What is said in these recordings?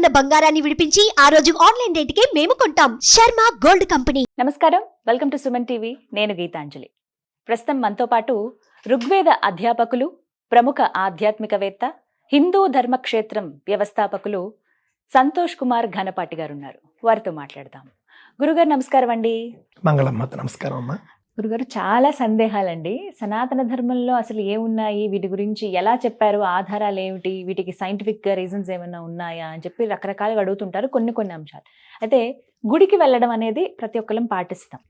ఉన్న బంగారాన్ని విడిపించి ఆ రోజు ఆన్లైన్ రేటుకే మేము కొంటాం. Sharma gold company. నమస్కారం. Welcome to Suman TV. నేను గీతాంజలి. ప్రస్తుతం మనతో పాటు ఋగ్వేద అధ్యాపకులు ప్రముఖ ఆధ్యాత్మికవేత్త హిందూ ధర్మక్షేత్రం వ్యవస్థాపకులు సంతోష్ కుమార్ ఘనపాటి గారు ఉన్నారు వారితో మాట్లాడదాం. గురుగారు నమస్కారం అండి. మంగళమ్మ నమస్కారం అమ్మా. గురుగారు చాలా సందేహాలండి. సనాతన ధర్మంలో అసలు ఏమున్నాయి? వీటి గురించి ఎలా చెప్పారు? ఆధారాలు ఏమిటి వీటికి సైంటిఫిక్ రీజన్స్ ఏమైనా ఉన్నాయా? అని చెప్పి రకరకాలుగా అడుగుతుంటారు కొన్ని కొన్ని అంశాలు. అయితే గుడికి వెళ్ళడం అనేది ప్రతి ఒక్కరం పాటిస్తాం.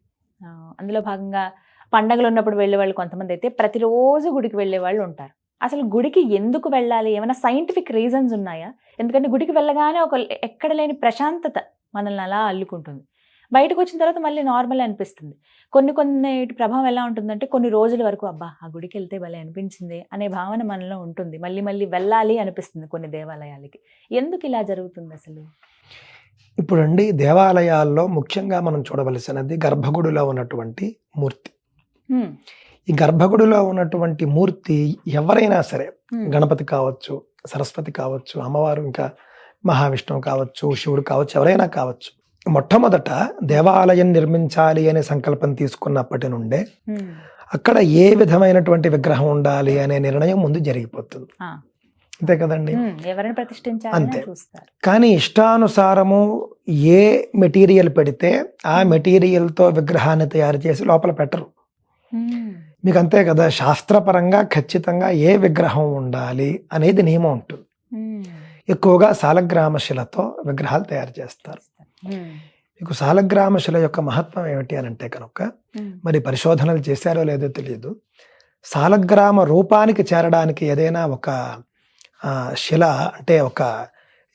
అందులో భాగంగా పండగలు ఉన్నప్పుడు వెళ్ళే వాళ్ళు కొంతమంది అయితే ప్రతిరోజు గుడికి వెళ్ళే వాళ్ళు ఉంటారు. అసలు గుడికి ఎందుకు వెళ్ళాలి? ఏమైనా సైంటిఫిక్ రీజన్స్ ఉన్నాయా? ఎందుకంటే గుడికి వెళ్ళగానే ఒక ఎక్కడ లేని ప్రశాంతత మనల్ని అలా అల్లుకుంటుంది. బయటకు వచ్చిన తర్వాత మళ్ళీ నార్మల్ అనిపిస్తుంది. కొన్ని కొన్ని ప్రభావం ఎలా ఉంటుందంటే కొన్ని రోజుల వరకు అబ్బా ఆ గుడికి వెళ్తే భలే అనిపించింది అనే భావన మనలో ఉంటుంది. మళ్ళీ మళ్ళీ వెళ్ళాలి అనిపిస్తుంది కొన్ని దేవాలయాలకి. ఎందుకు ఇలా జరుగుతుంది అసలు? ఇప్పుడు అండి దేవాలయాల్లో ముఖ్యంగా మనం చూడవలసినది గర్భగుడిలో ఉన్నటువంటి మూర్తి. ఈ గర్భగుడిలో ఉన్నటువంటి మూర్తి ఎవరైనా సరే గణపతి కావచ్చు సరస్వతి కావచ్చు అమ్మవారు ఇంకా మహావిష్ణువు కావచ్చు శివుడు కావచ్చు ఎవరైనా కావచ్చు మొట్టమొదట దేవాలయం నిర్మించాలి అనే సంకల్పం తీసుకున్నప్పటి నుండే అక్కడ ఏ విధమైనటువంటి విగ్రహం ఉండాలి అనే నిర్ణయం ముందు జరిగిపోతుంది. అంతే కదండి? ఎవరిని అంతే. కానీ ఇష్టానుసారము ఏ మెటీరియల్ పెడితే ఆ మెటీరియల్తో విగ్రహాన్ని తయారు చేసి లోపల పెట్టరు. మీకు అంతే కదా? శాస్త్రపరంగా ఖచ్చితంగా ఏ విగ్రహం ఉండాలి అనేది నియమం ఉంటుంది. ఎక్కువగా సాలగ్రామ శిలతో విగ్రహాలు తయారు చేస్తారు. మీకు సాలగ్రామ శిల యొక్క మహత్వం ఏమిటి అని అంటే కనుక మరి పరిశోధనలు చేశారో లేదో తెలియదు. సాలగ్రామ రూపానికి చేరడానికి ఏదైనా ఒక శిల అంటే ఒక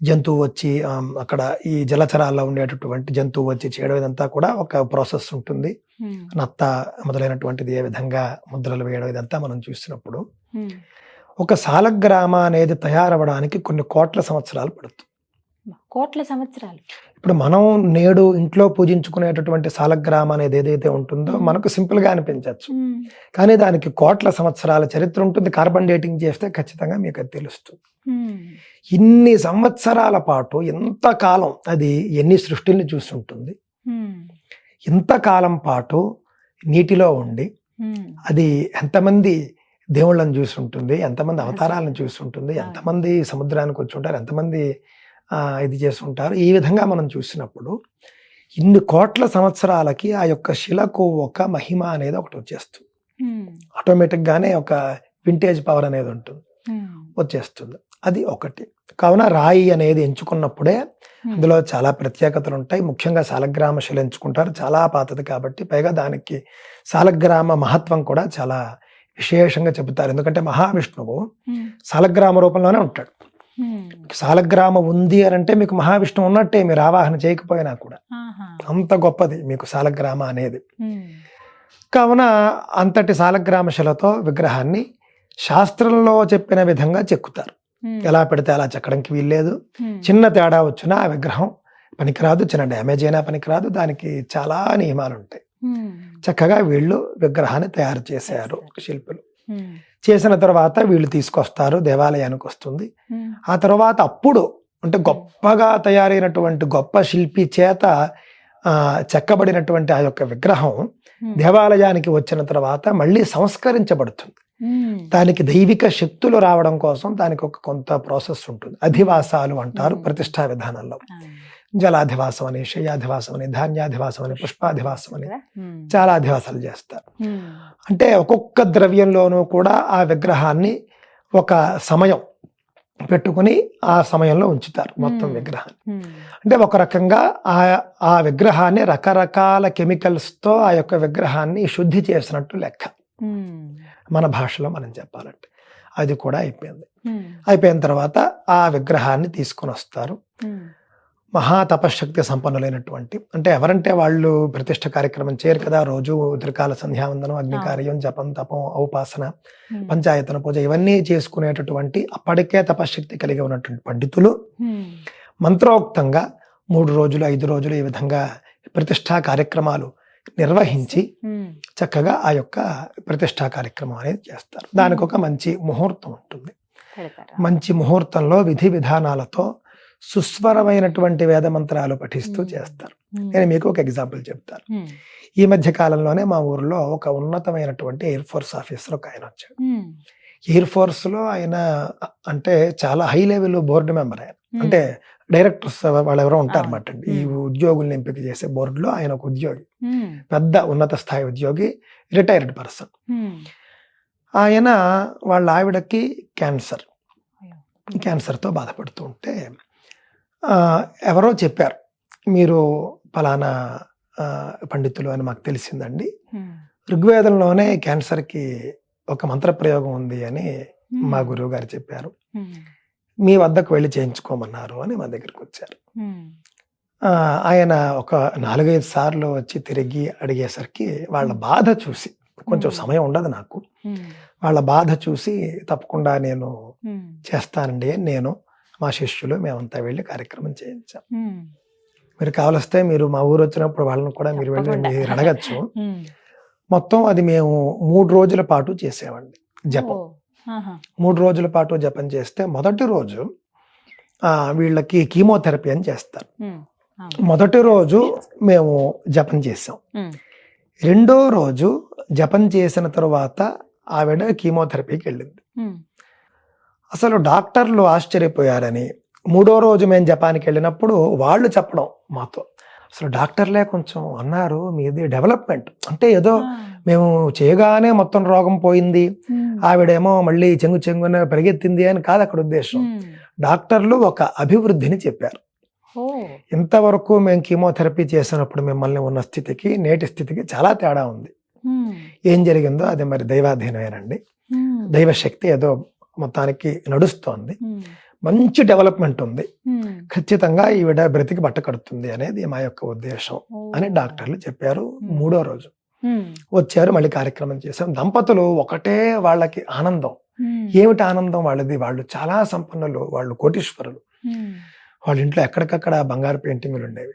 జంతువు వచ్చి అక్కడ ఈ జలచరాల్లో ఉండేటటువంటి జంతువు వచ్చి చేయడం ఇదంతా కూడా ఒక ప్రాసెస్ ఉంటుంది. నత్త మొదలైనటువంటిది ఏ విధంగా ముద్రలు వేయడం ఇదంతా మనం చూసినప్పుడు. ఒక సాలగ్రామ అనేది తయారవడానికి కొన్ని కోట్ల సంవత్సరాలు పడుతుంది. కోట్ల సంవత్సరాలు. ఇప్పుడు మనం నేడు ఇంట్లో పూజించుకునేటటువంటి సాలగ్రామ అనేది ఏదైతే ఉంటుందో మనకు సింపుల్గా అనిపించవచ్చు కానీ దానికి కోట్ల సంవత్సరాల చరిత్ర ఉంటుంది. కార్బన్ డేటింగ్ చేస్తే ఖచ్చితంగా మీకు అది తెలుస్తుంది. ఇన్ని సంవత్సరాల పాటు ఎంత కాలం అది ఎన్ని సృష్టిని చూస్తుంటుంది. ఇంతకాలం పాటు నీటిలో ఉండి. అది ఎంతమంది దేవుళ్ళని చూస్తుంటుంది ఎంతమంది అవతారాలను చూస్తుంటుంది ఎంతమంది సముద్రానికి వచ్చి ఉంటారు ఎంతమంది ఇది చేస్తుంటారు. ఈ విధంగా మనం చూసినప్పుడు ఇన్ని కోట్ల సంవత్సరాలకి ఆ యొక్క శిలకు ఒక మహిమ అనేది ఒకటి వచ్చేస్తుంది. హ్మ్, ఆటోమేటిక్ గానే ఒక వింటేజ్ పవర్ అనేది ఉంటుంది. వచ్చేస్తుంది. అది ఒకటి. కావున రాయి అనేది ఎంచుకున్నప్పుడే. అందులో చాలా ప్రత్యేకతలు ఉంటాయి. ముఖ్యంగా సాలగ్రామ శిల ఎంచుకుంటారు. చాలా పాతది కాబట్టి పైగా దానికి సాలగ్రామ మహత్వం కూడా చాలా విశేషంగా చెబుతారు. ఎందుకంటే మహావిష్ణువు హ్మ్, సాలగ్రామ రూపంలోనే ఉంటాడు. సాలగ్రామ ఉంది అని అంటే మీకు మహావిష్ణువు ఉన్నట్టే మీరు ఆవాహన చేయకపోయినా కూడా. అంత గొప్పది మీకు సాలగ్రామ అనేది. కావున అంతటి సాలగ్రామ శిలతో విగ్రహాన్ని శాస్త్రంలో చెప్పిన విధంగా చెక్కుతారు. ఎలా పెడితే అలా చెక్కడానికి వీల్లేదు. చిన్న తేడా వచ్చినా ఆ విగ్రహం పనికిరాదు చిన్న డ్యామేజ్ అయినా పనికిరాదు. దానికి చాలా నియమాలు ఉంటాయి చక్కగా వీళ్ళు విగ్రహాన్ని తయారు చేశారు. శిల్పులు. చేసిన తర్వాత వీళ్ళు తీసుకొస్తారు దేవాలయానికి వస్తుంది. ఆ తర్వాత అప్పుడు అంటే గొప్పగా తయారైనటువంటి గొప్ప శిల్పి చేత చెక్కబడినటువంటి ఆ యొక్క విగ్రహం. దేవాలయానికి వచ్చిన తర్వాత మళ్ళీ సంస్కరించబడుతుంది. దానికి దైవిక శక్తులు రావడం కోసం దానికి ఒక కొంత ప్రాసెస్ ఉంటుంది అధివాసాలు అంటారు. ప్రతిష్టా విధానంలో జలాధివాసం అని శయ్యాధివాసం అని ధాన్యాధివాసం అని పుష్పాధివాసం అని. చాలా అధివాసాలు చేస్తారు. అంటే ఒక్కొక్క ద్రవ్యంలోనూ కూడా ఆ విగ్రహాన్ని ఒక సమయం పెట్టుకుని ఆ సమయంలో ఉంచుతారు మొత్తం. విగ్రహాన్ని. అంటే ఒక రకంగా ఆ ఆ విగ్రహాన్ని రకరకాల chemicals తో ఆ యొక్క విగ్రహాన్ని శుద్ధి చేసినట్టు లెక్క. మన భాషలో మనం చెప్పాలంటే అది కూడా అయిపోయింది. అయిపోయిన తర్వాత ఆ విగ్రహాన్ని తీసుకొని వస్తారు హ్మ్. మహా తపశ్శక్తి సంపన్నులైనటువంటి అంటే ఎవరంటే వాళ్ళు ప్రతిష్ట కార్యక్రమం చేయరు కదా రోజు త్రికాల సంధ్యావందనం అగ్నికార్యం జపం తపం ఔపాసన. పంచాయతన పూజ ఇవన్నీ చేసుకునేటటువంటి అప్పటికే తపశ్శక్తి కలిగి ఉన్నటువంటి పండితులు. మంత్రోక్తంగా మూడు రోజులు ఐదు రోజులు ఈ విధంగా ప్రతిష్టా కార్యక్రమాలు నిర్వహించి. చక్కగా ఆ యొక్క ప్రతిష్టా కార్యక్రమం అనేది చేస్తారు దానికి ఒక మంచి ముహూర్తం ఉంటుంది? మంచి ముహూర్తంలో విధి విధానాలతో సుస్వరమైనటువంటి వేద మంత్రాలు పఠిస్తూ. చేస్తారు. నేను మీకు ఒక ఎగ్జాంపుల్ చెప్తాను. ఈ మధ్య కాలంలోనే మా ఊర్లో ఒక ఉన్నతమైనటువంటి ఎయిర్ ఫోర్స్ ఆఫీసర్ ఒక ఆయన వచ్చాడు. ఎయిర్ ఫోర్స్లో ఆయన అంటే చాలా హై లెవెల్ బోర్డు మెంబర్ ఆయన. అంటే డైరెక్టర్స్ వాళ్ళు ఎవరో ఉంటారు అవును. అన్నమాట ఈ. ఉద్యోగుల్ని ఎంపిక చేసే బోర్డులో ఆయన ఒక ఉద్యోగి. పెద్ద ఉన్నత స్థాయి ఉద్యోగి రిటైర్డ్ పర్సన్ ఆయన వాళ్ళ ఆవిడకి క్యాన్సర్. క్యాన్సర్తో బాధపడుతూ ఉంటే ఎవరో చెప్పారు. మీరు ఫలానా పండితులు అని మాకు తెలిసిందండి. ఋగ్వేదంలోనే క్యాన్సర్కి ఒక మంత్రప్రయోగం ఉంది అని మా గురువు గారు చెప్పారు. మీ వద్దకు వెళ్ళి చేయించుకోమన్నారు అని మా దగ్గరికి వచ్చారు. ఆయన ఒక నాలుగైదు సార్లు వచ్చి తిరిగి అడిగేసరికి వాళ్ళ బాధ చూసి కొంచెం. సమయం ఉండదు నాకు. వాళ్ళ బాధ చూసి తప్పకుండా నేను చేస్తానండి నేను మా శిష్యులు మేమంతా వెళ్ళి కార్యక్రమం చేయించాం. మీరు కావలిస్తే మీరు మా ఊరు వచ్చినప్పుడు వాళ్ళని కూడా మీరు వెళ్ళి. మీరు అడగచ్చు. మొత్తం అది మేము మూడు రోజుల పాటు చేసామండి జపం. మూడు రోజుల పాటు జపం చేస్తే మొదటి రోజు ఆ, వీళ్ళకి కీమోథెరపీ అని చేస్తారు. మొదటి రోజు మేము జపం చేసాం. రెండో రోజు జపం చేసిన తరువాత ఆవిడ కీమోథెరపీకి వెళ్ళింది. అసలు డాక్టర్లు ఆశ్చర్యపోయారని మూడో రోజు మేము జపానికి వెళ్ళినప్పుడు వాళ్ళు చెప్పడం మాతో. అసలు డాక్టర్లే కొంచెం అన్నారు మీది డెవలప్మెంట్. అంటే ఏదో మేము చేయగానే మొత్తం రోగం పోయింది. ఆవిడేమో మళ్ళీ చెంగు చెంగున పరిగెత్తింది అని కాదు అక్కడ ఉద్దేశం. డాక్టర్లు ఒక అభివృద్ధిని చెప్పారు. ఇంతవరకు మేము కీమోథెరపీ చేసినప్పుడు మిమ్మల్ని ఉన్న స్థితికి నేటి స్థితికి చాలా తేడా ఉంది. ఏం జరిగిందో అది మరి దైవాధీనమేనండి. దైవశక్తి ఏదో మొత్తానికి నడుస్తోంది. మంచి డెవలప్మెంట్ ఉంది. ఖచ్చితంగా ఈవిడ బ్రతికి బట్ట కడుతుంది అనేది మా యొక్క ఉద్దేశం. అని డాక్టర్లు చెప్పారు. మూడో రోజు. వచ్చారు మళ్ళీ కార్యక్రమం చేశాం దంపతులు ఒకటే వాళ్ళకి ఆనందం. ఏమిటి ఆనందం వాళ్ళది? వాళ్ళు చాలా సంపన్నులు వాళ్ళు కోటీశ్వరులు. వాళ్ళ ఇంట్లో ఎక్కడికక్కడ బంగారు పెయింటింగులు ఉండేవి.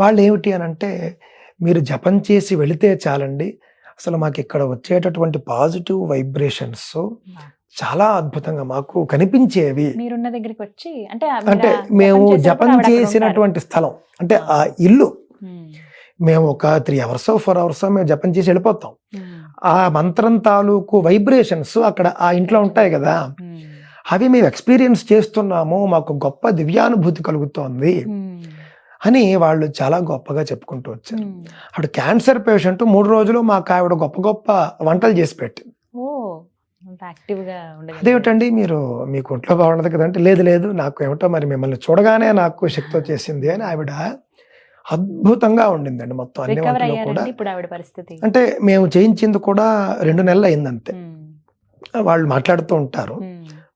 వాళ్ళు ఏమిటి అని అంటే మీరు జపం చేసి వెళితే చాలండి. అసలు మాకు ఇక్కడ వచ్చేటటువంటి పాజిటివ్ వైబ్రేషన్స్. చాలా అద్భుతంగా మాకు కనిపించేవి. మీరున్న దగ్గరికి వచ్చి అంటే అంటే మేము జపం చేసినటువంటి స్థలం అంటే ఆ. ఇల్లు. మేము ఒక త్రీ అవర్స్ ఫోర్ అవర్స్ మేము జపం చేసి వెళ్ళిపోతాం. ఆ మంత్రం తాలూకు వైబ్రేషన్స్ అక్కడ ఆ ఇంట్లో ఉంటాయి కదా. అవి మేము ఎక్స్పీరియన్స్ చేస్తున్నాము మాకు గొప్ప దివ్యానుభూతి కలుగుతోంది అని వాళ్ళు చాలా గొప్పగా చెప్పుకుంటూ వచ్చారు. ఆవిడ క్యాన్సర్ పేషెంట్ మూడు రోజులు మాకు ఆవిడ గొప్ప గొప్ప వంటలు చేసి పెట్టింది ఓ అంత యాక్టివ్గా ఉండగలిగారు. అదేమిటండి? మీరు మీకు ఒంట్లో బాగుండదు కదంటే లేదు లేదు నాకు ఏమిటో మరి మిమ్మల్ని చూడగానే నాకు శక్తి వచ్చేసింది అని ఆవిడ అద్భుతంగా ఉండిందండి మొత్తం అన్ని వంటలు కూడా. అంటే మేము చేయించింది కూడా రెండు నెలలు అయిందంతే వాళ్ళు మాట్లాడుతూ ఉంటారు.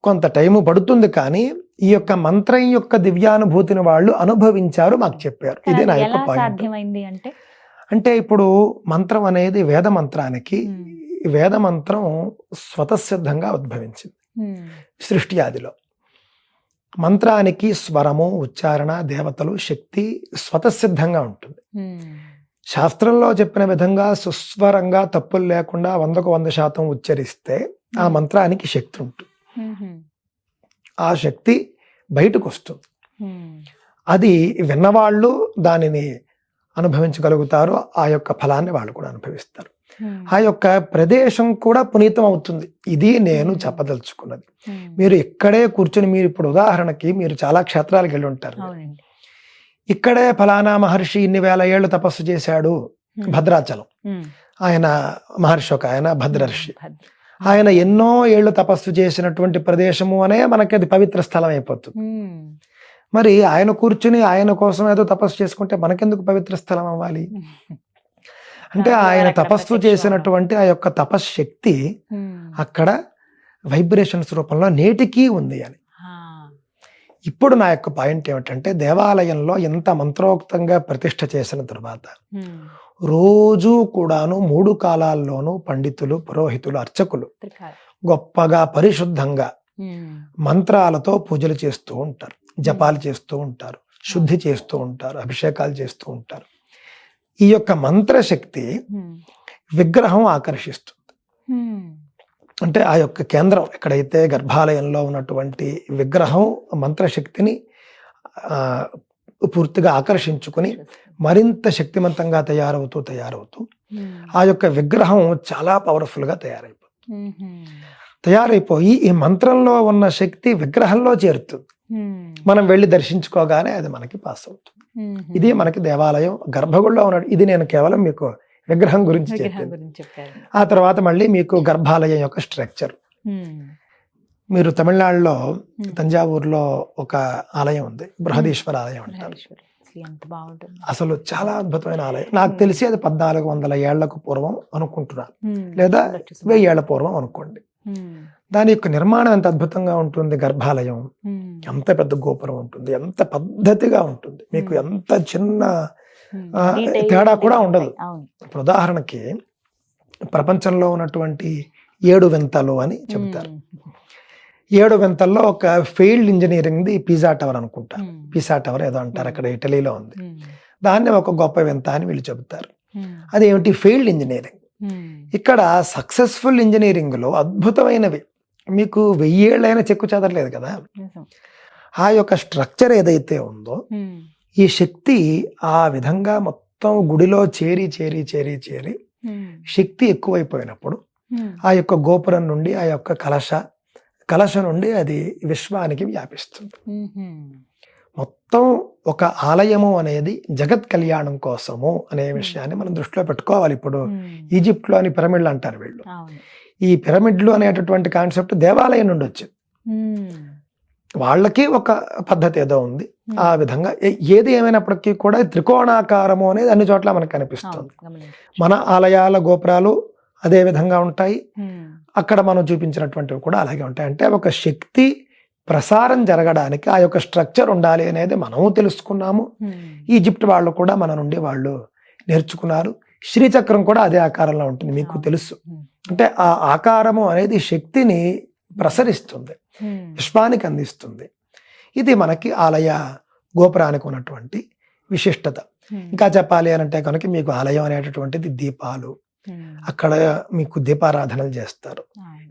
కొంత టైం పడుతుంది కానీ ఈ యొక్క మంత్రం యొక్క దివ్యానుభూతిని వాళ్ళు అనుభవించారు మాకు చెప్పారు. ఇది నా యొక్క పాయింట్. అంటే? ఇప్పుడు మంత్రం అనేది వేద మంత్రానికి ఉమ్, ఈ వేద మంత్రం స్వతసిద్ధంగా ఉద్భవించింది. సృష్టి ఆదిలో. మంత్రానికి స్వరము ఉచ్చారణ దేవతలు శక్తి స్వతసిద్ధంగా ఉంటుంది. శాస్త్రంలో చెప్పిన విధంగా సుస్వరంగా తప్పులు లేకుండా వందకు వంద శాతం ఉచ్చరిస్తే ఆ మంత్రానికి శక్తి ఉంటుంది. ఆ శక్తి బయటకు వస్తుంది. అది విన్నవాళ్ళు దానిని అనుభవించగలుగుతారు. ఆ యొక్క ఫలాన్ని వాళ్ళు కూడా అనుభవిస్తారు. ఆ యొక్క ప్రదేశం కూడా పునీతం అవుతుంది. ఇది నేను చెప్పదలుచుకున్నది. ఉమ్, మీరు ఇక్కడే కూర్చుని మీరు ఇప్పుడు ఉదాహరణకి మీరు చాలా క్షేత్రాలకు వెళ్ళి ఉంటారు ఇక్కడే ఫలానా మహర్షి ఇన్ని వేల ఏళ్ళు తపస్సు చేశాడు భద్రాచలం. ఆయన మహర్షి ఒక ఆయన భద్రర్షి భద్ర. ఆయన ఎన్నో ఏళ్ళు తపస్సు చేసినటువంటి ప్రదేశము అనే మనకి అది పవిత్ర స్థలం అయిపోతుంది. మరి ఆయన కూర్చుని ఆయన కోసం ఏదో తపస్సు చేసుకుంటే మనకెందుకు పవిత్ర స్థలం అవ్వాలి? అంటే ఆయన తపస్సు చేసినటువంటి ఆ యొక్క తపశ్శక్తి అక్కడ వైబ్రేషన్స్ రూపంలో నేటికీ ఉంది అని. ఇప్పుడు నా యొక్క పాయింట్ ఏమిటంటే దేవాలయంలో ఎంత మంత్రోక్తంగా ప్రతిష్ఠ చేసిన తరువాత రోజు కూడాను మూడు కాలాల్లోనూ పండితులు పురోహితులు అర్చకులు. గొప్పగా పరిశుద్ధంగా మంత్రాలతో పూజలు చేస్తూ ఉంటారు జపాలు చేస్తూ ఉంటారు శుద్ధి చేస్తూ ఉంటారు అభిషేకాలు చేస్తూ ఉంటారు. ఈ యొక్క మంత్రశక్తి విగ్రహం ఆకర్షిస్తుంది. అంటే ఆ యొక్క కేంద్రం ఎక్కడైతే గర్భాలయంలో ఉన్నటువంటి విగ్రహం మంత్రశక్తిని పూర్తిగా ఆకర్షించుకుని మరింత శక్తివంతంగా తయారవుతూ తయారవుతూ ఆ యొక్క విగ్రహం చాలా పవర్ఫుల్గా తయారైపోతుంది తయారైపోయి ఈ మంత్రంలో ఉన్న శక్తి విగ్రహంలో చేరుతుంది. మనం వెళ్ళి దర్శించుకోగానే అది మనకి పాస్ అవుతుంది. ఇది మనకి దేవాలయం గర్భగుడిలో ఉన్నాడు. ఇది నేను కేవలం మీకు విగ్రహం గురించి చెప్పారు ఆ తర్వాత మళ్ళీ మీకు గర్భాలయం యొక్క స్ట్రక్చర్. మీరు తమిళనాడులో తంజావూరులో ఒక ఆలయం ఉంది. బృహదీశ్వర ఆలయం అంటారు. అసలు చాలా అద్భుతమైన ఆలయం. నాకు తెలిసి అది పద్నాలుగు వందల ఏళ్ళకు పూర్వం అనుకుంటున్నాను లేదా. వెయ్యి ఏళ్ళ పూర్వం అనుకోండి. దాని యొక్క నిర్మాణం ఎంత అద్భుతంగా ఉంటుంది గర్భాలయం? ఎంత పెద్ద గోపురం ఉంటుంది ఎంత పద్ధతిగా ఉంటుంది మీకు Hmm. ఎంత చిన్న Detail తేడా కూడా. ఉండదు. ఇప్పుడు ఉదాహరణకి ప్రపంచంలో ఉన్నటువంటి ఏడు వింతలు అని చెబుతారు. ఉమ్, ఏడు వింతల్లో ఒక failed engineering the pizza tower అనుకుంటా పిసా టవర్ ఏదో అంటారు అక్కడ ఇటలీలో ఉంది. దాన్ని ఒక గొప్ప వింత అని వీళ్ళు చెబుతారు. అదేమిటి ఫెయిల్డ్ ఇంజనీరింగ్? ఇక్కడ సక్సెస్ఫుల్ ఇంజనీరింగ్లో అద్భుతమైనవి. మీకు వెయ్యేళ్ళైనా చెక్కు చెదరలేదు కదా. ఆ యొక్క స్ట్రక్చర్ ఏదైతే ఉందో ఈ శక్తి ఆ విధంగా మొత్తం గుడిలో చేరి చేరి చేరి చేరి శక్తి ఎక్కువైపోయినప్పుడు ఆ యొక్క గోపురం నుండి ఆ యొక్క కలశ కలశ నుండి అది విశ్వానికి వ్యాపిస్తుంది. మొత్తం ఒక ఆలయము అనేది జగత్ కళ్యాణం కోసము అనే విషయాన్ని మనం దృష్టిలో పెట్టుకోవాలి ఇప్పుడు. ఉమ్, ఈజిప్ట్లోని పిరమిడ్లు అంటారు వీళ్ళు. ఈ పిరమిడ్లు అనేటటువంటి కాన్సెప్ట్ దేవాలయం నుండి వచ్చింది. వాళ్ళకి ఒక పద్ధతి ఏదో ఉంది. ఆ విధంగా ఏది ఏమైనప్పటికీ కూడా త్రికోణాకారము అనేది అన్ని చోట్ల మనకు కనిపిస్తుంది. మన ఆలయాల గోపురాలు అదే విధంగా ఉంటాయి. అక్కడ మనం చూపించినటువంటివి కూడా అలాగే ఉంటాయి. అంటే ఒక శక్తి ప్రసారం జరగడానికి ఆ యొక్క స్ట్రక్చర్ ఉండాలి అనేది మనము తెలుసుకున్నాము. ఈజిప్ట్ వాళ్ళు కూడా మన నుండి వాళ్ళు నేర్చుకున్నారు. శ్రీచక్రం కూడా అదే ఆకారంలో ఉంటుంది మీకు. తెలుసు. అంటే ఆ ఆకారము అనేది శక్తిని ప్రసరిస్తుంది. విశ్వానికి అందిస్తుంది. ఇది మనకి ఆలయ గోపురానికి ఉన్నటువంటి విశిష్టత. ఇంకా చెప్పాలి అని అంటే కనుక మీకు ఆలయం అనేటటువంటిది దీపాలు అక్కడ మీకు దీపారాధనలు చేస్తారు.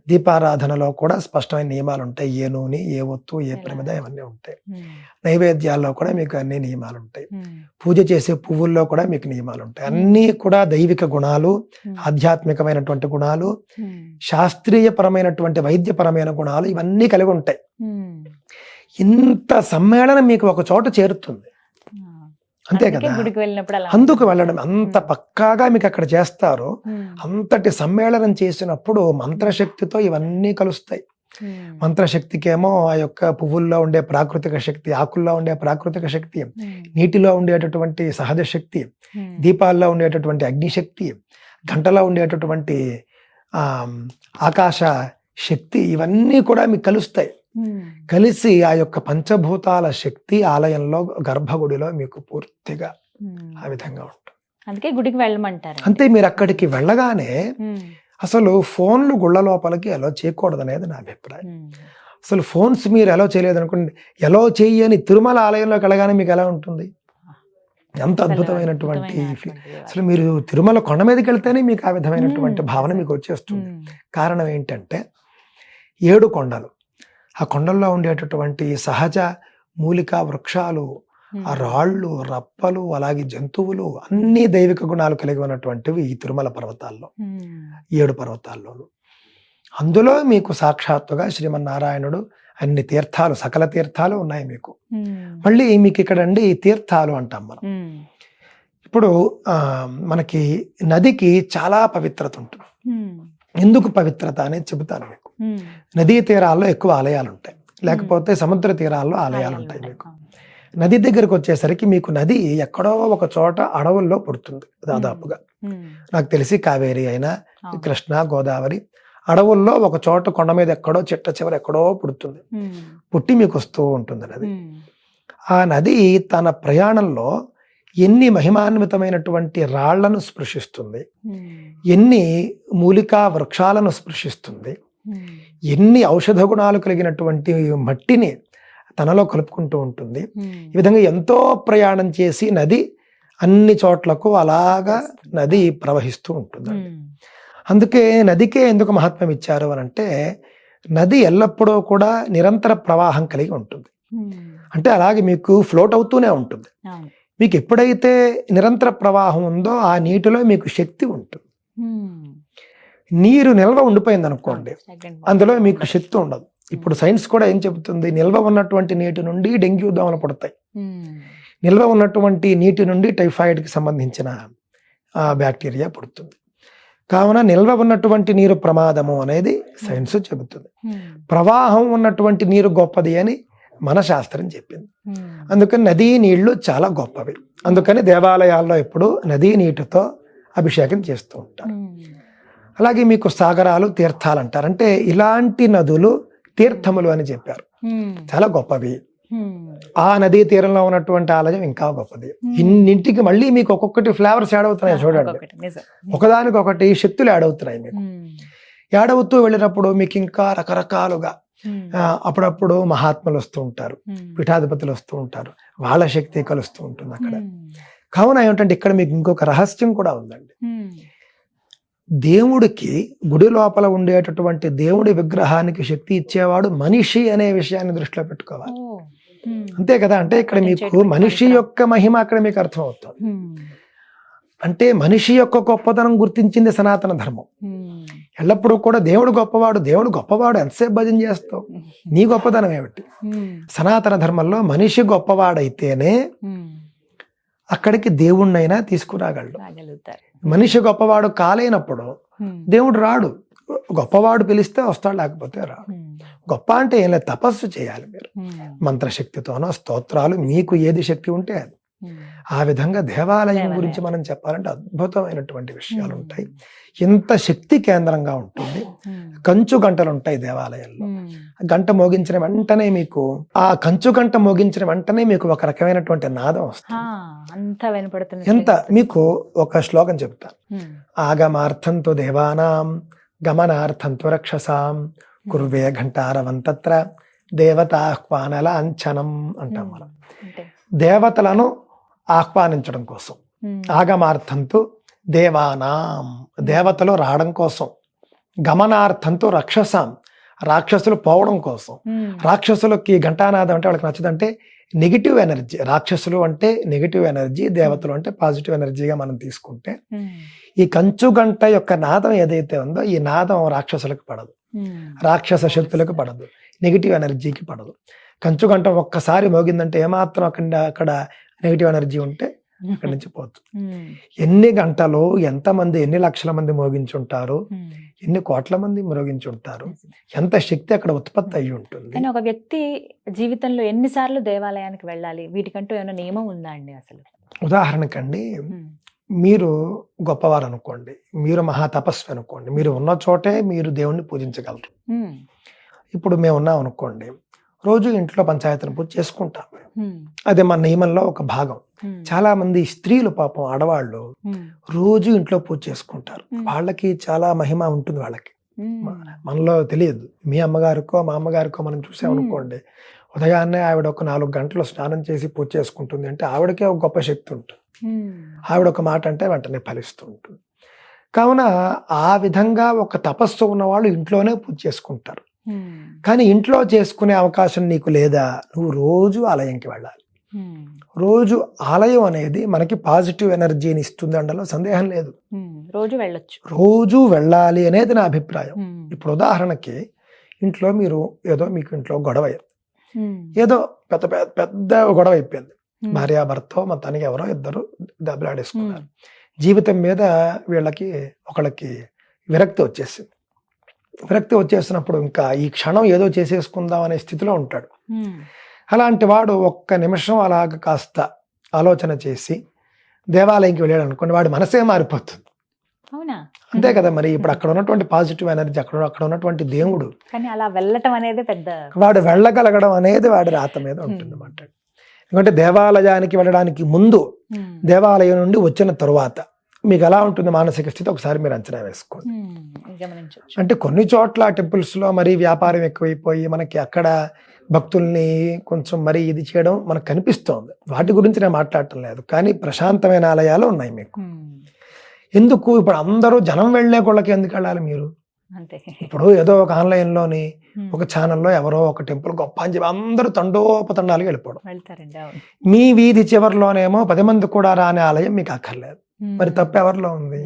దీపారాధనలో కూడా స్పష్టమైన నియమాలు ఉంటాయి ఏ నూనె ఏ ఒత్తు ఏ ప్రమిద ఇవన్నీ ఉంటాయి. నైవేద్యాల్లో కూడా మీకు అన్ని నియమాలు ఉంటాయి పూజ చేసే పువ్వుల్లో కూడా మీకు నియమాలు ఉంటాయి అన్నీ కూడా దైవిక గుణాలు ఆధ్యాత్మికమైనటువంటి గుణాలు శాస్త్రీయపరమైనటువంటి వైద్యపరమైన గుణాలు ఇవన్నీ కలిగి ఉంటాయి. ఇంత సమ్మేళనం మీకు ఒక చోట చేరుతుంది. అంతే కదా. అందుకు. వెళ్ళడం. అంత పక్కాగా మీకు అక్కడ చేస్తారు అంతటి సమ్మేళనం చేసినప్పుడు మంత్రశక్తితో ఇవన్నీ కలుస్తాయి. మంత్రశక్తికేమో ఆ యొక్క పువ్వుల్లో ఉండే ప్రాకృతిక శక్తి ఆకుల్లో ఉండే ప్రాకృతిక శక్తి నీటిలో ఉండేటటువంటి సహజ శక్తి దీపాల్లో ఉండేటటువంటి అగ్నిశక్తి గంటలో ఉండేటటువంటి ఆ ఆకాశ శక్తి ఇవన్నీ కూడా మీకు కలుస్తాయి. కలిసి ఆ యొక్క పంచభూతాల శక్తి ఆలయంలో గర్భగుడిలో మీకు పూర్తిగా. ఆ విధంగా ఉంటుంది. అందుకే గుడికి వెళ్ళమంటారు అంతే మీరు అక్కడికి వెళ్ళగానే అసలు ఫోన్లు గుళ్ళ లోపలికి ఎలా చేయకూడదు అనేది నా అభిప్రాయం. అసలు ఫోన్స్ మీరు ఎలా చేయలేదు అనుకోండి ఎలా చేయని తిరుమల ఆలయంలోకి వెళ్ళగానే మీకు ఎలా ఉంటుంది? ఎంత అద్భుతమైనటువంటి అసలు మీరు తిరుమల కొండ మీదకి వెళ్తేనే మీకు ఆ విధమైనటువంటి. భావన మీకు వచ్చేస్తుంది. కారణం ఏంటంటే ఏడు కొండలు. ఆ కొండల్లో ఉండేటటువంటి సహజ మూలిక వృక్షాలు ఆ రాళ్ళు రప్పలు అలాగే జంతువులు అన్ని దైవిక గుణాలు కలిగి ఉన్నటువంటివి ఈ తిరుమల పర్వతాల్లో ఏడు పర్వతాల్లోనూ. అందులో మీకు సాక్షాత్తుగా శ్రీమన్నారాయణుడు అన్ని తీర్థాలు సకల తీర్థాలు ఉన్నాయి మీకు. మళ్ళీ మీకు ఇక్కడ అండి తీర్థాలు అంటాం మనం. ఇప్పుడు మనకి నదికి చాలా పవిత్రత ఉంటుంది. ఎందుకు పవిత్రత అనేది చెబుతాను. నదీ తీరాల్లో ఎక్కువ ఆలయాలు ఉంటాయి లేకపోతే సముద్ర తీరాల్లో ఆలయాలు ఉంటాయి మీకు. నది దగ్గరకు వచ్చేసరికి మీకు నది ఎక్కడో ఒక చోట అడవుల్లో పుడుతుంది దాదాపుగా. నాకు తెలిసి కావేరి అయినా. కృష్ణ గోదావరి అడవుల్లో ఒక చోట కొండ మీద ఎక్కడో చిట్ట చివర ఎక్కడో పుడుతుంది. పుట్టి మీకు వస్తూ ఉంటుంది నది. ఆ నది తన ప్రయాణంలో ఎన్ని మహిమాన్వితమైనటువంటి రాళ్ళను స్పృశిస్తుంది ఎన్ని మూలికా వృక్షాలను స్పృశిస్తుంది ఎన్ని ఔషధ గుణాలు కలిగినటువంటి మట్టిని తనలో కలుపుకుంటూ ఉంటుంది. ఈ విధంగా ఎంతో ప్రయాణం చేసి నది అన్ని చోట్లకు అలాగా నది ప్రవహిస్తూ ఉంటుంది ఉమ్, అందుకే నదికే ఎందుకు మహత్వం ఇచ్చారు అని అంటే నది ఎల్లప్పుడూ కూడా నిరంతర ప్రవాహం కలిగి ఉంటుంది. అంటే అలాగే మీకు ఫ్లోట్ అవుతూనే ఉంటుంది. మీకు ఎప్పుడైతే నిరంతర ప్రవాహం ఉందో ఆ నీటిలో మీకు శక్తి ఉంటుంది. నీరు నిల్వ ఉండిపోయింది అనుకోండి అందులో. మీకు శక్తి ఉండదు ఇప్పుడు సైన్స్ కూడా ఏం చెబుతుంది నిల్వ ఉన్నటువంటి నీటి నుండి డెంగ్యూ దోమలు పుడతాయి హ్మ్. నిల్వ ఉన్నటువంటి నీటి నుండి టైఫాయిడ్కి సంబంధించిన ఆ, బ్యాక్టీరియా పుడుతుంది కావున నిల్వ ఉన్నటువంటి నీరు ప్రమాదము అనేది సైన్స్ చెబుతుంది. ప్రవాహం ఉన్నటువంటి నీరు గొప్పది అని మన శాస్త్రం చెప్పింది. అందుకని నదీ నీళ్ళు చాలా గొప్పవి అందుకని దేవాలయాల్లో ఎప్పుడు నదీ నీటితో అభిషేకం చేస్తూ ఉంటారు. అలాగే మీకు సాగరాలు తీర్థాలు అంటారు అంటే ఇలాంటి నదులు తీర్థములు అని చెప్పారు. చాలా గొప్పవి. ఆ నదీ తీరంలో ఉన్నటువంటి ఆలయం ఇంకా గొప్పది ఇన్నింటికి మళ్ళీ మీకు ఒక్కొక్కటి ఫ్లేవర్స్ యాడ్ అవుతున్నాయి చూడండి. ఒకదానికొకటి శక్తులు యాడ్ అవుతున్నాయి మీకు. యాడ్ అవుతూ వెళ్ళినప్పుడు మీకు ఇంకా రకరకాలుగా అప్పుడప్పుడు మహాత్ములు వస్తూ ఉంటారు. పీఠాధిపతులు వస్తూ ఉంటారు వాళ్ళ శక్తి కలుస్తూ ఉంటుంది అక్కడ. కావున ఏమిటంటే ఇక్కడ మీకు ఇంకొక రహస్యం కూడా ఉందండి. దేవుడికి గుడి లోపల ఉండేటటువంటి దేవుడి విగ్రహానికి శక్తి ఇచ్చేవాడు మనిషి అనే విషయాన్ని దృష్టిలో పెట్టుకోవాలి. అంతే కదా అంటే ఇక్కడ మీకు మనిషి. యొక్క మహిమ అక్కడ మీకు అర్థమవుతుంది. అంటే మనిషి యొక్క గొప్పతనం గుర్తించింది సనాతన ధర్మం. ఎల్లప్పుడూ కూడా దేవుడు గొప్పవాడు దేవుడు గొప్పవాడు ఎంతసేపు భజన చేస్తావు నీ గొప్పతనం ఏమిటి. సనాతన ధర్మంలో మనిషి గొప్పవాడైతేనే. అక్కడికి దేవుణ్ణైనా తీసుకురాగలడు మనిషి గొప్పవాడు కాలేనప్పుడు. దేవుడు రాడు గొప్పవాడు పిలిస్తే వస్తాడు లేకపోతే రాడు. గొప్ప అంటే ఏం లేదు తపస్సు చేయాలి మీరు. మంత్రశక్తితోనో స్తోత్రాలు మీకు ఏది శక్తి ఉంటే అది. ఆ విధంగా దేవాలయం. గురించి మనం చెప్పాలంటే అద్భుతమైనటువంటి విషయాలు. ఉంటాయి ఎంత శక్తి కేంద్రంగా ఉంటుంది. కంచు గంటలు ఉంటాయి దేవాలయంలో. గంట మోగించిన వెంటనే మీకు ఆ కంచు గంట మోగించిన వెంటనే మీకు ఒక రకమైనటువంటి నాదం వస్తుంది ఎంత మీకు ఒక శ్లోకం చెప్తాను హ్మ్. ఆగమార్థంతో దేవానాం గమనార్థంతో రక్షసాం కురువే ఘంటారవంతత్ర దేవతాహ్వానల అంచనం అంటాం. మనం దేవతలను ఆహ్వానించడం కోసం. ఆగమార్థంతో దేవానాం దేవతలు రావడం కోసం గమనార్థంతో రక్షసాం రాక్షసులు పోవడం కోసం. రాక్షసులకి ఘంటానాదం అంటే వాళ్ళకి నచ్చదంటే నెగిటివ్ ఎనర్జీ రాక్షసులు అంటే నెగిటివ్ ఎనర్జీ దేవతలు అంటే పాజిటివ్ ఎనర్జీగా మనం తీసుకుంటే. ఈ కంచు గంట యొక్క నాదం ఏదైతే ఉందో ఈ నాదం రాక్షసులకు పడదు. రాక్షస శక్తులకు పడదు నెగిటివ్ ఎనర్జీకి పడదు కంచు గంట ఒక్కసారి మోగిందంటే ఏమాత్రం అక్కడ అక్కడ నెగిటివ్ ఎనర్జీ ఉంటే అక్కడి నుంచి హ్మ్. ఎన్ని గంటలు ఎంతమంది ఎన్ని లక్షల మంది మోగించుంటారు. ఎన్ని కోట్ల మంది మోగించుంటారు ఎంత శక్తి అక్కడ ఉత్పత్తి అయి ఉంటుంది కానీ ఒక వ్యక్తి జీవితంలో ఎన్నిసార్లు దేవాలయానికి వెళ్ళాలి వీటికంటూ ఏమైనా నియమం ఉందా అండి అసలు ఉదాహరణకండి. మీరు గొప్పవారు అనుకోండి మీరు మహా తపస్వి అనుకోండి మీరు ఉన్న చోటే మీరు దేవుణ్ణి పూజించగలరు. ఇప్పుడు మేము ఉన్నాం అనుకోండి రోజు ఇంట్లో పంచాయతీని పూజ చేసుకుంటాం. అది మన నియమంలో ఒక భాగం. చాలా మంది స్త్రీలు పాపం ఆడవాళ్ళు. రోజు ఇంట్లో పూజ చేసుకుంటారు. వాళ్ళకి చాలా మహిమ ఉంటుంది వాళ్ళకి. మనలో తెలియదు మీ అమ్మగారికో మా అమ్మగారికో మనం చూసామనుకోండి ఉదయాన్నే ఆవిడ ఒక నాలుగు గంటలు స్నానం చేసి పూజ చేసుకుంటుంది అంటే ఆవిడకే ఒక గొప్ప శక్తి ఉంటుంది. ఆవిడ ఒక మాట అంటే వెంటనే ఫలిస్తూ ఉంటుంది కావున ఆ విధంగా ఒక తపస్సు ఉన్నవాళ్ళు ఇంట్లోనే పూజ చేసుకుంటారు. కానీ ఇంట్లో చేసుకునే అవకాశం నీకు లేదా నువ్వు రోజు ఆలయంకి వెళ్ళాలి హ్మ్. రోజు ఆలయం అనేది మనకి పాజిటివ్ ఎనర్జీని ఇస్తుంది అనడంలో సందేహం లేదు హ్మ్. రోజు వెళ్ళొచ్చు రోజు వెళ్ళాలి అనేది నా అభిప్రాయం. ఇప్పుడు ఉదాహరణకి ఇంట్లో మీరు ఏదో మీకు ఇంట్లో గొడవ. ఏదో పెద్ద పెద్ద పెద్ద గొడవ అయిపోయింది. భార్యాభర్త మొత్తానికి ఎవరో ఇద్దరు. దెబ్బలాడేసుకున్నారు జీవితం మీద వీళ్ళకి ఒకళ్ళకి విరక్తి వచ్చేసింది విరక్తి వచ్చేసినప్పుడు ఇంకా ఈ క్షణం ఏదో చేసేసుకుందాం అనే స్థితిలో ఉంటాడు. అలాంటి వాడు ఒక్క నిమిషం అలాగ కాస్త ఆలోచన చేసి దేవాలయంకి వెళ్ళాడు అనుకోండి వాడి మనసే మారిపోతుంది. అవునా? అంతే కదా మరి ఇప్పుడు అక్కడ ఉన్నటువంటి పాజిటివ్ ఎనర్జీ అక్కడ అక్కడ ఉన్నటువంటి దేవుడు. కానీ అలా వెళ్ళటం అనేది పెద్ద వాడు వెళ్ళగలగడం అనేది వాడి రాత మీద ఉంటుంది అన్నమాట ఎందుకంటే దేవాలయానికి వెళ్ళడానికి ముందు. దేవాలయం నుండి వచ్చిన తరువాత మీకు ఎలా ఉంటుంది మానసిక స్థితి ఒకసారి మీరు అంచనా వేసుకోండి. అంటే కొన్ని చోట్ల temples లో మరీ వ్యాపారం ఎక్కువైపోయి మనకి అక్కడ భక్తుల్ని కొంచెం మరీ ఇది చేయడం మనకు కనిపిస్తోంది. వాటి గురించి నేను మాట్లాడటం లేదు కానీ ప్రశాంతమైన ఆలయాలు ఉన్నాయి మీకు. ఎందుకు? ఇప్పుడు అందరూ జనం వెళ్ళే కొళ్ళకి ఎందుకు వెళ్ళాలి మీరు? ఇప్పుడు ఏదో ఒక ఆన్లైన్లోని. ఒక ఛానల్లో ఎవరో ఒక టెంపుల్ గొప్ప అని చెప్పి అందరూ తండోపతండాలుగా వెళ్ళిపోవడం. మీ వీధి చివరిలోనేమో పది మంది కూడా రాని ఆలయం మీకు అక్కర్లేదు. మరి తప్పు ఎవరిలో ఉంది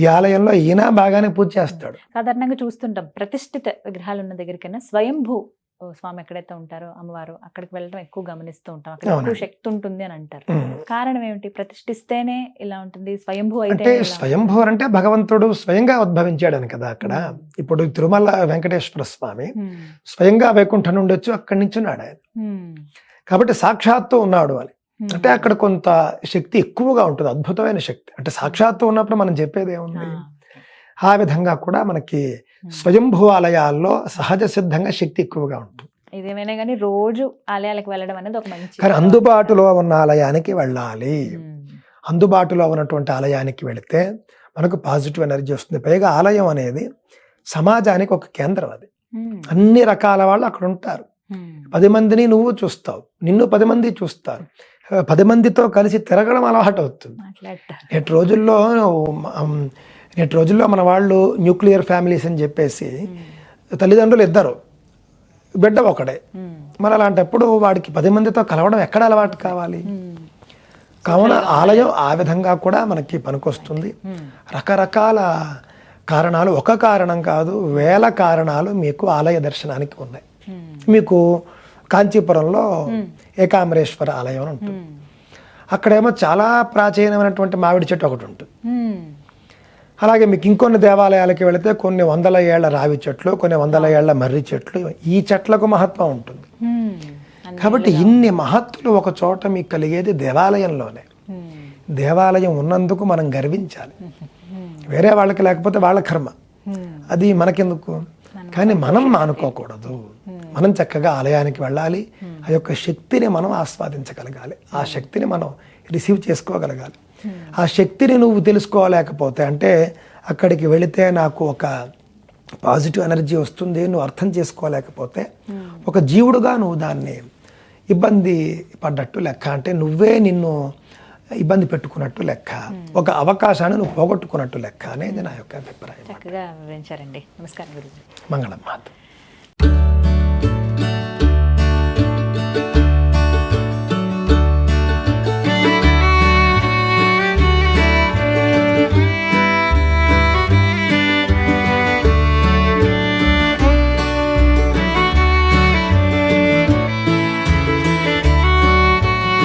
ఈ ఆలయంలో ఈయన బాగానే పూజ చేస్తాడు సాధారణంగా చూస్తుంటాం ప్రతిష్ఠిత విగ్రహాలు ఉన్న దగ్గరికైనా స్వయంభూ స్వామి ఎక్కడైతే ఉంటారో అమ్మవారు అక్కడికి వెళ్ళడం ఎక్కువ గమనిస్తూ ఉంటాం అక్కడ ఎక్కువ. శక్తి ఉంటుంది అని అంటారు. కారణం ఏమిటి ప్రతిష్ఠిస్తేనే ఇలా ఉంటుంది స్వయంభూ అయితే అంటే స్వయంభూ అంటే భగవంతుడు స్వయంగా ఉద్భవించాడని కదా అక్కడ. ఇప్పుడు తిరుమల వెంకటేశ్వర స్వామి. స్వయంగా వైకుంఠం నుండి వచ్చి అక్కడి నుంచి ఉన్నాడు ఆయన. కాబట్టి సాక్షాత్తు ఉన్నాడు అని. అంటే అక్కడ కొంత శక్తి ఎక్కువగా ఉంటుంది అద్భుతమైన శక్తి. అంటే సాక్షాత్తు ఉన్నప్పుడు మనం చెప్పేది ఏముంది? ఆ. ఆ విధంగా కూడా మనకి ఉమ్. స్వయంభూ ఆలయాల్లో సహజ సిద్ధంగా శక్తి ఎక్కువగా ఉంటుంది. ఇదేమైనా కానీ రోజు ఆలయాలకు వెళ్ళడం అనేది ఒక మంచి కానీ అందుబాటులో ఉన్న ఆలయానికి వెళ్ళాలి. ఉమ్. అందుబాటులో ఉన్నటువంటి ఆలయానికి వెళితే మనకు పాజిటివ్ ఎనర్జీ వస్తుంది. పైగా ఆలయం అనేది సమాజానికి ఒక కేంద్రం అది. అన్ని రకాల వాళ్ళు అక్కడ ఉంటారు. పది మందిని నువ్వు చూస్తావు. నిన్ను పది మంది చూస్తారు. పది మందితో కలిసి తిరగడం అలవాటు అవుతుంది నేటి రోజుల్లో నేటి రోజుల్లో మన వాళ్ళు న్యూక్లియర్ ఫ్యామిలీస్ అని చెప్పేసి. తల్లిదండ్రులు ఇద్దరు బిడ్డ ఒకడే. మరి అలాంటప్పుడు వాడికి పది మందితో కలవడం ఎక్కడ అలవాటు కావాలి. కావున ఆలయం ఆ విధంగా కూడా మనకి పనికొస్తుంది. రకరకాల కారణాలు ఒక కారణం కాదు వేల కారణాలు మీకు ఆలయ దర్శనానికి ఉన్నాయి. మీకు కాంచీపురంలో ఏకాంబరేశ్వర ఆలయం అని ఉంటుంది. అక్కడేమో చాలా ప్రాచీనమైనటువంటి మామిడి చెట్టు ఒకటి ఉంటుంది. అలాగే మీకు ఇంకొన్ని దేవాలయాలకి వెళితే కొన్ని వందల ఏళ్ళ రావి చెట్లు కొన్ని వందల ఏళ్ళ మర్రి చెట్లు ఈ చెట్లకు మహత్వం ఉంటుంది. కాబట్టి ఇన్ని మహత్తులు ఒక చోట మీకు కలిగేది దేవాలయంలోనే. దేవాలయం ఉన్నందుకు మనం గర్వించాలి. వేరే వాళ్ళకి లేకపోతే వాళ్ళ కర్మ. అది మనకెందుకు? కానీ మనం మానుకోకూడదు. మనం చక్కగా ఆలయానికి వెళ్ళాలి. ఆ యొక్క శక్తిని మనం ఆస్వాదించగలగాలి. ఆ శక్తిని మనం రిసీవ్ చేసుకోగలగాలి. ఆ శక్తిని నువ్వు తెలుసుకోలేకపోతే అంటే అక్కడికి వెళితే నాకు ఒక పాజిటివ్ ఎనర్జీ వస్తుంది నువ్వు అర్థం చేసుకోలేకపోతే ఒక జీవుడుగా నువ్వు దాన్ని ఇబ్బంది పడ్డట్టు లెక్క. అంటే నువ్వే నిన్ను ఇబ్బంది పెట్టుకున్నట్టు లెక్క. ఒక అవకాశాన్ని నువ్వు పోగొట్టుకున్నట్టు లెక్క అనేది నా యొక్క అభిప్రాయం. చక్కగా వివరించారండి. నమస్కారం గురుజీ. మంగళం మాత